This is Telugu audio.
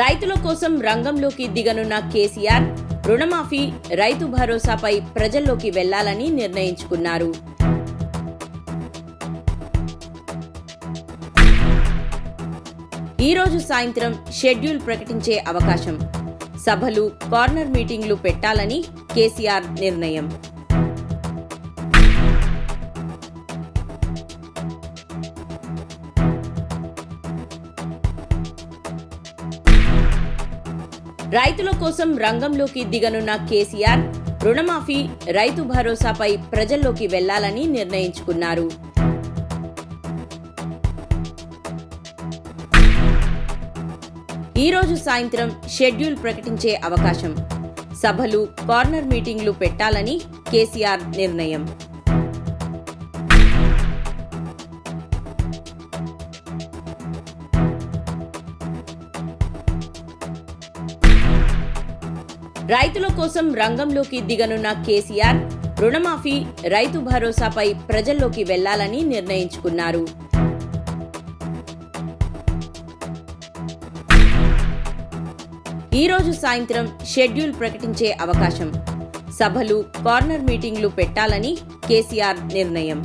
రైతుల కోసం రంగంలోకి దిగనున్న కేసీఆర్ రుణమాఫీ రైతు భరోసాపై ప్రజల్లోకి వెళ్ళాలని నిర్ణయించుకున్నారు. ఈ రోజు సాయంత్రం షెడ్యూల్ ప్రకటించే అవకాశం. సభలు కార్నర్ మీటింగ్లు పెట్టాలని కేసీఆర్ నిర్ణయం. రైతుల కోసం రంగంలోకి దిగనున్న కేసీఆర్ రుణమాఫీ రైతు భరోసాపై ప్రజల్లోకి వెళ్ళాలని నిర్ణయించుకున్నారు. ఈ రోజు సాయంత్రం షెడ్యూల్ ప్రకటించే అవకాశం. సభలు కార్నర్ మీటింగ్లు పెట్టాలని కేసీఆర్ నిర్ణయం. రైతుల కోసం రంగంలోకి దిగనున్న కేసీఆర్ రుణమాఫీ రైతు భరోసాపై ప్రజల్లోకి వెళ్ళాలని నిర్ణయించుకున్నారు. ఈ రోజు సాయంత్రం షెడ్యూల్ ప్రకటించే అవకాశం. సభలు కార్నర్ మీటింగ్లు పెట్టాలని కేసీఆర్ నిర్ణయం.